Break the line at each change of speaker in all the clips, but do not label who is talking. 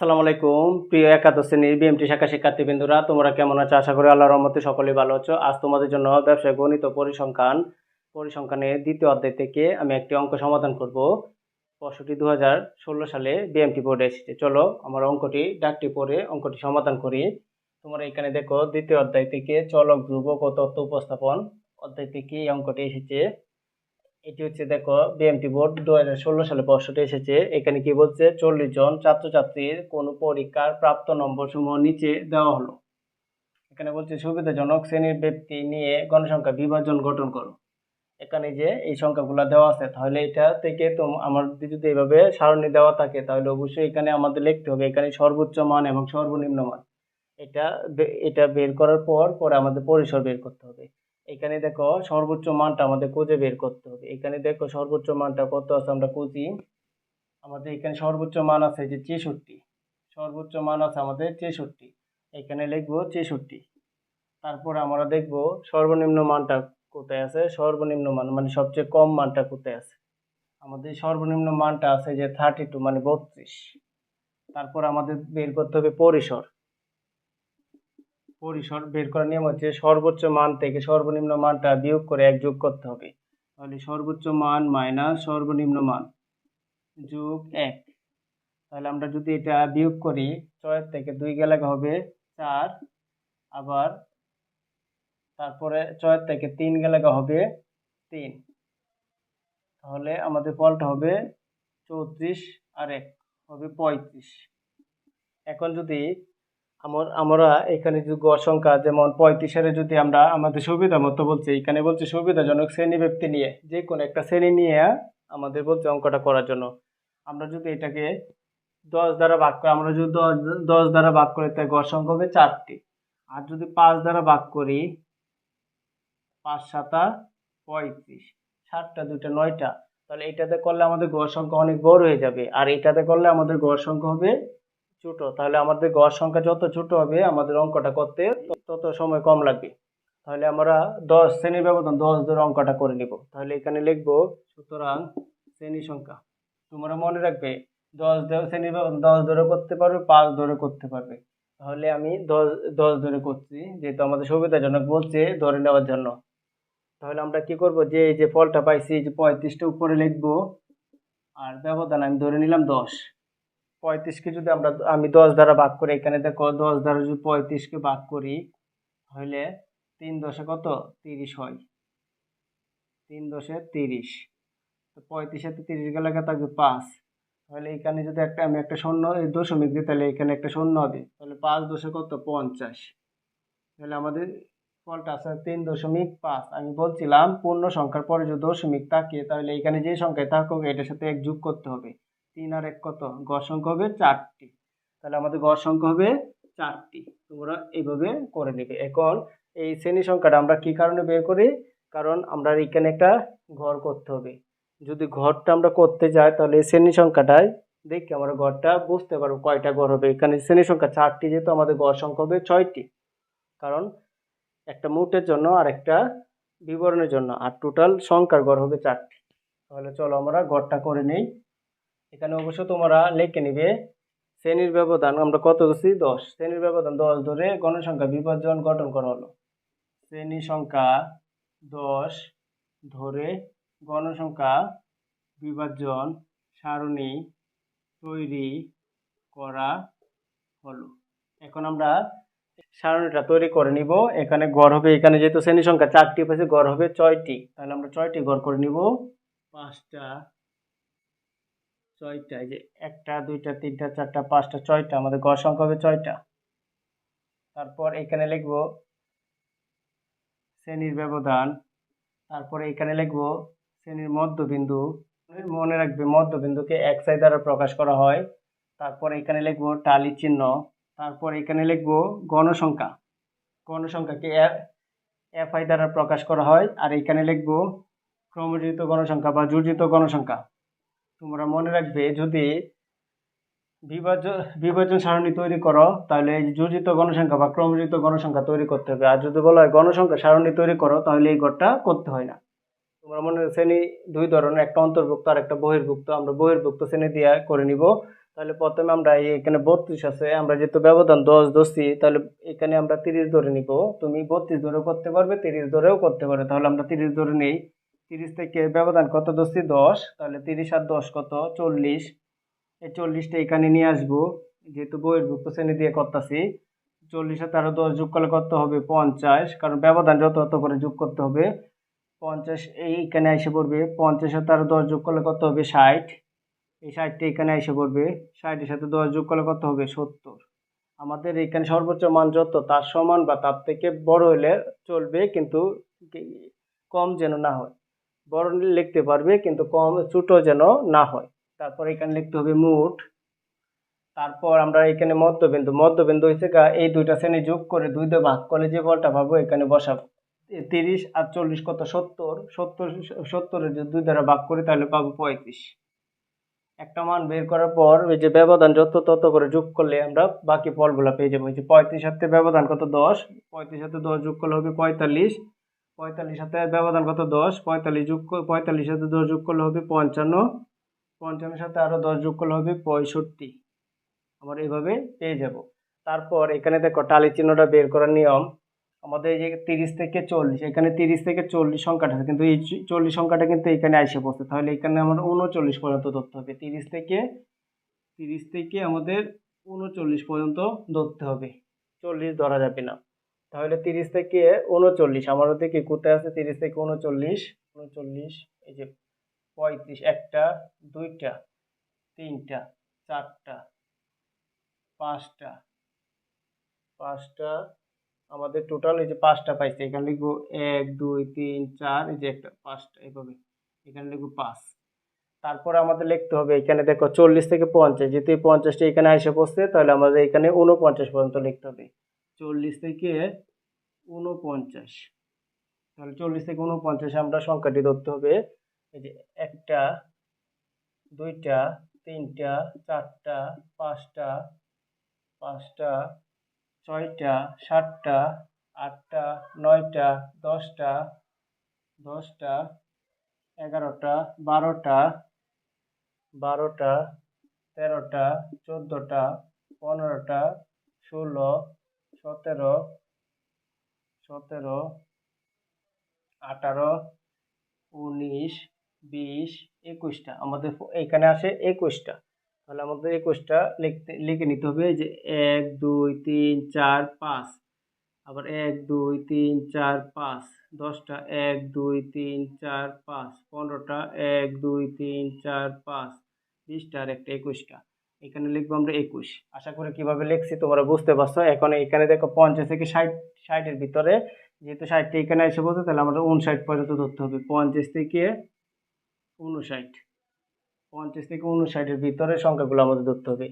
আসসালামু আলাইকুম। প্রিয় একাদশ শ্রেণির বিএমটি শাখা শিক্ষার্থীবৃন্দুরা, তোমরা কেমন আছো? আশা করি আল্লাহর রহমতে সকলেই ভালো আছো। আজ তোমাদের জন্য ব্যবসায় গণিত পরিসংখ্যান, পরিসংখ্যানের দ্বিতীয় অধ্যায় থেকে আমি একটি অঙ্ক সমাধান করব। পঁয়ষট্টি দু হাজার সালে বিএমটি বোর্ডে এসেছে। চলো আমার অঙ্কটি ডাকটি পড়ে অঙ্কটি সমাধান করি। তোমরা এখানে দেখো, দ্বিতীয় অধ্যায় থেকে চলক, ধ্রুবক ও তথ্য উপস্থাপন অধ্যায় থেকে এই অঙ্কটি এসেছে। এটি হচ্ছে দেখো বিএমটি বোর্ড দু হাজার ষোলো সালে প্রশ্নটি এসেছে। এখানে কি বলছে? চল্লিশ জন ছাত্রছাত্রীর কোন পরীক্ষার প্রাপ্ত নম্বর সমূহ নিচে দেওয়া হলো। এখানে বলছে, সুবিধাজনক শ্রেণির ব্যক্তি নিয়ে গণসংখ্যা বিভাজন গঠন করো। এখানে যে এই সংখ্যাগুলো দেওয়া আছে, তাহলে এটা থেকে তো আমাদের যদি এইভাবে সারণী দেওয়া থাকে, তাহলে অবশ্যই এখানে আমাদের লিখতে হবে। এখানে সর্বোচ্চ মান এবং সর্বনিম্ন মান। এটা এটা বের করার পর পরে আমাদের পরিসর বের করতে হবে। এখানে দেখো সর্বোচ্চ মানটা আমাদের খুঁজে বের করতে হবে। এখানে দেখো সর্বোচ্চ মানটা কত আছে আমরা খুঁজি। আমাদের এখানে সর্বোচ্চ মান আছে যে ছেষট্টি। সর্বোচ্চ মান আছে আমাদের ছেষট্টি। এখানে লিখব ছেষট্টি। তারপর আমরা দেখব সর্বনিম্ন মানটা কোথায় আছে? সর্বনিম্ন মান মানে সবচেয়ে কম মানটা কোথায় আছে? আমাদের সর্বনিম্ন মানটা আছে যে থার্টি টু মানে বত্রিশ। তারপর আমাদের বের করতে হবে পরিসর। পরিসর বের করার নিয়ম হচ্ছে সর্বোচ্চ মান থেকে সর্বনিম্ন মানটা বিয়োগ করে এক যোগ করতে হবে। তাহলে সর্বোচ্চ মান মাইনাস সর্বনিম্ন মান যোগ এক। তাহলে আমরা যদি এটা বিয়োগ করি ছয় থেকে দুই গেলে হবে চার। আবার তারপরে ছয় থেকে তিন গেলে হবে তিন। তাহলে আমাদের ফলটা হবে চৌত্রিশ আর এক হবে পঁয়ত্রিশ। এখন যদি আমার এখানে যদি গড় সংখ্যা যেমন পঁয়ত্রিশের যদি আমরা আমাদের সুবিধা মতো বলছি, এখানে বলছে সুবিধাজনক শ্রেণি ব্যক্তি নিয়ে, যে কোনো একটা শ্রেণি নিয়ে আমাদের বলছে অঙ্কটা করার জন্য। আমরা যদি এটাকে দশ দ্বারা ভাগ করি, আমরা যদি দশ দশ দ্বারা ভাগ করি তাই গড় সংখ্যা হবে চারটি। আর যদি পাঁচ দ্বারা ভাগ করি, পাঁচ সাতা পঁয়ত্রিশ, সাতটা, দুইটা, নয়টা, তাহলে এটাতে করলে আমাদের গড় সংখ্যা অনেক বড় হয়ে যাবে। আর এটাতে করলে আমাদের গড় সংখ্যা হবে ছোট, তাহলে আমাদের গড় সংখ্যা যত ছোট হবে, আমাদের অঙ্কটা করতে তত সময় কম লাগবে। তাহলে আমরা দশ শ্রেণির ব্যবধান, দশ ধরে অঙ্কটা করে নিব। তাহলে এখানে লিখব, সুতরাং শ্রেণি সংখ্যা। তোমরা মনে রাখবে, দশ ধরে শ্রেণির ব্যবধান দশ ধরে করতে পারবে, পাঁচ ধরে করতে পারবে। তাহলে আমি দশ দশ ধরে করছি, যেহেতু আমাদের সুবিধাজনক বলছে, ধরে নেওয়ার জন্য। তাহলে আমরা কি করব, যে এই যে ফলটা পাইছি যে পঁয়ত্রিশটা উপরে লিখব, আর ব্যবধান আমি ধরে নিলাম দশ। পঁয়ত্রিশকে যদি আমরা আমি দশ দ্বারা ভাগ করি, এখানে দেখো দশ দ্বারা যদি পঁয়ত্রিশকে ভাগ করি, তাহলে তিন দশে কত? তিরিশ হয়। তিন দশে তিরিশ। তো পঁয়ত্রিশে তো তিরিশ গেলে থাকবে? পাঁচ। তাহলে এখানে যদি একটা আমি একটা শূন্য দশমিক দিই, তাহলে এখানে একটা শূন্য হবে তাহলে পাঁচ দশে কত? পঞ্চাশ। তাহলে আমাদের ফলটা আছে তিন দশমিক পাঁচ। আমি বলছিলাম পূর্ণ সংখ্যার পরে যদি দশমিক থাকে, তাহলে এখানে যে সংখ্যায় থাকুক, এটার সাথে এক যোগ করতে হবে। তিন আর এক কত? গড় সংখ্যা হবে চারটি। তাহলে আমাদের গড় সংখ্যা হবে চারটি। তোমরা এইভাবে করে নেবে। এখন এই শ্রেণি সংখ্যাটা আমরা কি কারণে বের করি? কারণ আমরা এখানে একটা ঘর করতে হবে। যদি ঘরটা আমরা করতে যাই, তাহলে এই শ্রেণি সংখ্যাটায় দেখি আমরা ঘরটা বুঝতে পারব কয়টা ঘর হবে। এখানে শ্রেণি সংখ্যা চারটি, যেহেতু আমাদের গড় সংখ্যা হবে ছয়টি। কারণ একটা মুটের জন্য আর একটা বিবরণের জন্য। আর টোটাল সংখ্যার গড় হবে চারটি। তাহলে চলো আমরা গড়টা করে নেই। এখানে অবশ্য তোমরা লিখে নিবে, শ্রেণির ব্যবধান, আমরা কত ধরছি? দশ। শ্রেণির ব্যবধান দশ ধরে গণসংখ্যা বিভাজন গঠন করা হলো। শ্রেণি সংখ্যা দশ ধরে গণসংখ্যা বিভাজন সারণী তৈরি করা হলো। এখন আমরা সারণীটা তৈরি করে নিব। এখানে গড় হবে, এখানে যেহেতু শ্রেণি সংখ্যা চারটি পাশে গড় হবে ছয়টি। তাহলে আমরা ছয়টি গড় করে নিব। পাঁচটা ছয়টা, এই যে একটা, দুইটা, তিনটা, চারটা, পাঁচটা, ছয়টা, আমাদের গড় সংখ্যা হবে ছয়টা। তারপর এখানে লিখব শ্রেণির ব্যবধান, তারপরে এখানে লিখব শ্রেণির মধ্যবিন্দু, মনে রাখবে মধ্যবিন্দুকে এক সাই দ্বারা প্রকাশ করা হয়। তারপর এখানে লিখব টালি চিহ্ন, তারপর এখানে লিখব গণসংখ্যা, গণসংখ্যাকে এফ আই দ্বারা প্রকাশ করা হয়। আর এখানে লিখব ক্রমজিত গণসংখ্যা বা জুর্জিত গণসংখ্যা। তোমরা মনে রাখবে, যদি বিভাজন বিভাজন সারণী তৈরি করো, তাহলে এই যোজিত গণসংখ্যা বা ক্রমজিত গণসংখ্যা তৈরি করতে হবে। আর যদি বলা হয় গণসংখ্যা সারণী তৈরি করো, তাহলে এই ঘরটা করতে হয় না। তোমরা মনে শ্রেণি দুই ধরনের, একটা অন্তর্ভুক্ত আর একটা বহির্ভুক্ত। আমরা বহির্ভুক্ত শ্রেণি দিয়ে করে নিব। তাহলে প্রথমে আমরা এখানে বত্রিশ আছে, আমরা যেহেতু ব্যবধান দশ ধরছি, তাহলে এখানে আমরা তিরিশ ধরে নিব। তুমি বত্রিশ ধরেও করতে পারবে, তিরিশ ধরেও করতে পারবে তাহলে আমরা তিরিশ ধরে নেই। তিরিশ থেকে, ব্যবধান কত? ধরছি দশ? তাহলে তিরিশ আর দশ কত? চল্লিশ। এই চল্লিশটা এখানে নিয়ে আসব। যেহেতু বহির্ভুক্ত শ্রেণি দিয়ে করতেছি, চল্লিশ সাথে আরও দশ যোগ করলে কত হবে? পঞ্চাশ। কারণ ব্যবধান যত তত করে যোগ করতে হবে। পঞ্চাশ এইখানে এসে পড়বে। পঞ্চাশ সাথে আরও দশ যোগ করলে কত হবে? ষাট। এই ষাটটা এখানে এসে পড়বে। ষাটের সাথে দশ যোগ করলে কত হবে? সত্তর। আমাদের এখানে সর্বোচ্চ মান যত, তার সমান বা তার থেকে বড় হলে চলবে, কিন্তু কম যেন না হয়। বড় লিখতে পারবে, কিন্তু কম, ছোটো যেন না হয়। তারপর এখানে লিখতে হবে মোট। তারপর আমরা এখানে মধ্যবিন্দু মধ্যবিন্দু গা, এই দুইটা শ্রেণি যোগ করে দুই দিয়ে ভাগ করলে যে বলটা পাবো, এখানে বসাবো। তিরিশ আর চল্লিশ কত? সত্তর। সত্তর সত্তরের যদি দুই দ্বারা ভাগ করি, তাহলে পাবো পঁয়ত্রিশ। একটা মান বের করার পর, ওই যে ব্যবধান যত তত করে যোগ করলে আমরা বাকি ফলগুলো পেয়ে যাব। যে পঁয়ত্রিশ হাতে ব্যবধান কত? দশ। পঁয়ত্রিশ হাতে দশ যোগ করলে হবে পঁয়তাল্লিশ। পঁয়তাল্লিশ সাথে ব্যবধান কত দশ, পঁয়তাল্লিশ যোগ পঁয়তাল্লিশ সাথে দশ যোগ করলে হবে পঞ্চান্ন পঞ্চান্নের সাথে আরও দশ যোগ করলে হবে পঁয়ষট্টি। আমরা এইভাবে পেয়ে যাব। তারপর এখানে দেখো টালি চিহ্নটা বের করার নিয়ম। আমাদের যে তিরিশ থেকে চল্লিশ, এখানে তিরিশ থেকে চল্লিশ সংখ্যাটা আছে, কিন্তু এই চল্লিশ সংখ্যাটা কিন্তু এখানে এসে পড়ছে তাহলে এখানে আমার উনচল্লিশ পর্যন্ত ধরতে হবে। তিরিশ থেকে তিরিশ থেকে আমাদের উনচল্লিশ পর্যন্ত ধরতে হবে। চল্লিশ ধরা যাবে না। তাহলে তিরিশ থেকে উনচল্লিশ আমার দেখি কোথায় আছে, তিরিশ থেকে উনচল্লিশ উনচল্লিশ এই যে পঁয়ত্রিশ, একটা, দুইটা, তিনটা, চারটা, পাঁচটা পাঁচটা, আমাদের টোটাল এই যে পাঁচটা পাইছে, এখানে লিখব এক, দুই, তিন, চার, এই যে একটা, পাঁচটা, এইভাবে, এখানে লিখব পাঁচ। তারপরে আমাদের লিখতে হবে, এখানে দেখো চল্লিশ থেকে পঞ্চাশ, যেহেতু পঞ্চাশটা এখানে এসে পড়ছে, তাহলে আমাদের এখানে উনপঞ্চাশ পর্যন্ত লিখতে হবে। চল্লিশ থেকে উনপঞ্চাশ তাহলে চল্লিশ থেকে উনপঞ্চাশে আমরা সংখ্যাটি ধরতে হবে। এই যে একটা, দুইটা, তিনটা, চারটা, পাঁচটা পাঁচটা, ছয়টা, সাতটা, আটটা, নয়টা, দশটা দশটা, এগারোটা, বারোটা বারোটা, তেরোটা, চোদ্দোটা, পনেরোটা, ষোলো সতেরো সতেরো, আঠারো, উনিশ, বিশ, একুশটা। আমাদের এখানে আসে একুশটা। তাহলে আমাদের একুশটা লিখতে লিখে নিতে হবে যে এক, দুই, তিন, চার, পাঁচ। আবার এক, দুই, তিন, চার, পাঁচ। দশটা, এক, দুই, তিন, চার, পাঁচ। পনেরোটা, এক, দুই, তিন, চার, পাঁচ। বিশটা আর একটা একুশটা। এখানে লিখব আমরা একুশ। আশা করি কীভাবে লিখছি তোমরা বুঝতে পারছ। এখন এখানে দেখো পঞ্চাশ থেকে ষাট, ষাটের ভিতরে। যেহেতু ষাটটা এখানে এসে বলছে, তাহলে আমরা উনষাট পর্যন্ত ধরতে হবে। পঞ্চাশ থেকে উনষাট পঞ্চাশ থেকে উনষাটের ভিতরে সংখ্যাগুলো আমাদের ধরতে হবে।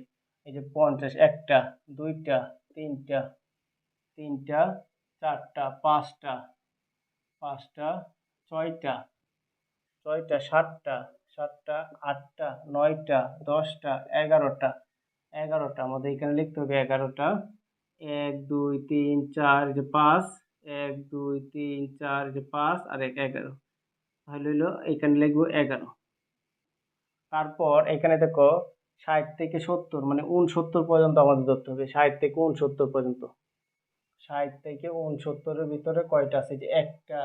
এই যে পঞ্চাশ, একটা, দুইটা, তিনটা তিনটা, চারটা, পাঁচটা পাঁচটা, ছয়টা ছয়টা, সাতটা সাতটা, আটটা নয়টা দশটা, এগারোটা। এগারোটা, আমাদের এখানে লিখতে হবে এগারোটা। এক, দুই, তিন, চার যে পাঁচ। এক, দুই, তিন, চার যে পাঁচ আর এক, এগারো। তাহলে হলো এখানে লিখব এগারো। তারপর এখানে দেখো ষাট থেকে সত্তর মানে উনসত্তর পর্যন্ত আমাদের ধরতে হবে। ষাট থেকে উনসত্তর পর্যন্ত। ষাট থেকে উনসত্তরের ভিতরে কয়টা আছে? যে একটা,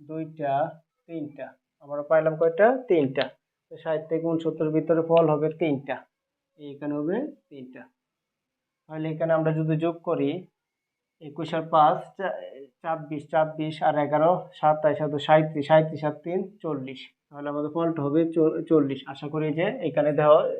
দুইটা, তিনটা। আমরা পাইলাম কয়টা? তিনটা। তো ষাট থেকে উনসত্তরের ভিতরে ফল হবে তিনটা। এইখানে হবে তিনটা। তাহলে এখানে আমরা যদি যোগ করি, একুশ আর পাঁচ, চা- ছাব্বিশ ছাব্বিশ আর এগারো সাতাইশ আর সাঁত্রিশ সাঁত্রিশ আর তিন, চল্লিশ। তাহলে আমাদের ফলটা হবে চল- চল্লিশ। আশা করি যে এখানে দেওয়া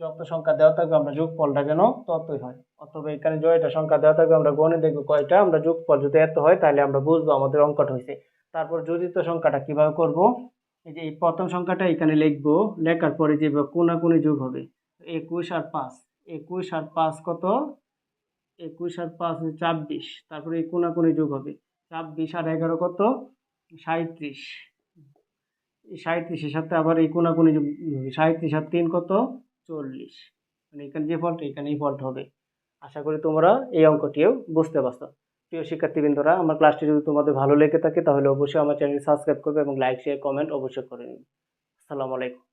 যত সংখ্যা দেওয়া থাকবে আমরা যোগ ফলটা যেন ততই হয়। অথবা এখানে জয়টা সংখ্যা দেওয়া থাকবে, আমরা গণে দেখব কয়টা, আমরা যোগ ফল যদি এত হয় তাহলে আমরা বুঝব আমাদের অঙ্কটা হয়েছে। তারপর যোজিত সংখ্যাটা কীভাবে করব? এই যে এই প্রথম সংখ্যাটা এখানে লিখব, লেখার পরে যে কোনাকুনি যোগ হবে, একুশ আর পাঁচ, একুশ আর পাঁচ কত? একুশ আর পাঁচ হচ্ছে ছাব্বিশ, তারপরে এই কোনাকুনি যোগ হবে চাব্বিশ আর এগারো কত? সাঁত্রিশ সাঁত্রিশের সাথে আবার এই কোনাকুনি যোগ সাঁত্রিশ আর তিন কত? চল্লিশ মানে এখানে যে ফলটা এখানে এই ফলটা হবে, আশা করি তোমরা এই অঙ্কটিও বুঝতে পারছ। প্রিয় শিক্ষার্থীবৃন্দরা, আমার ক্লাসটি যদি তোমাদের ভালো লেগে থাকে, তাহলে অবশ্যই আমার চ্যানেল সাবস্ক্রাইব করবে এবং লাইক, শেয়ার, কমেন্ট অবশ্যই করে নিন আসসালামু আলাইকুম।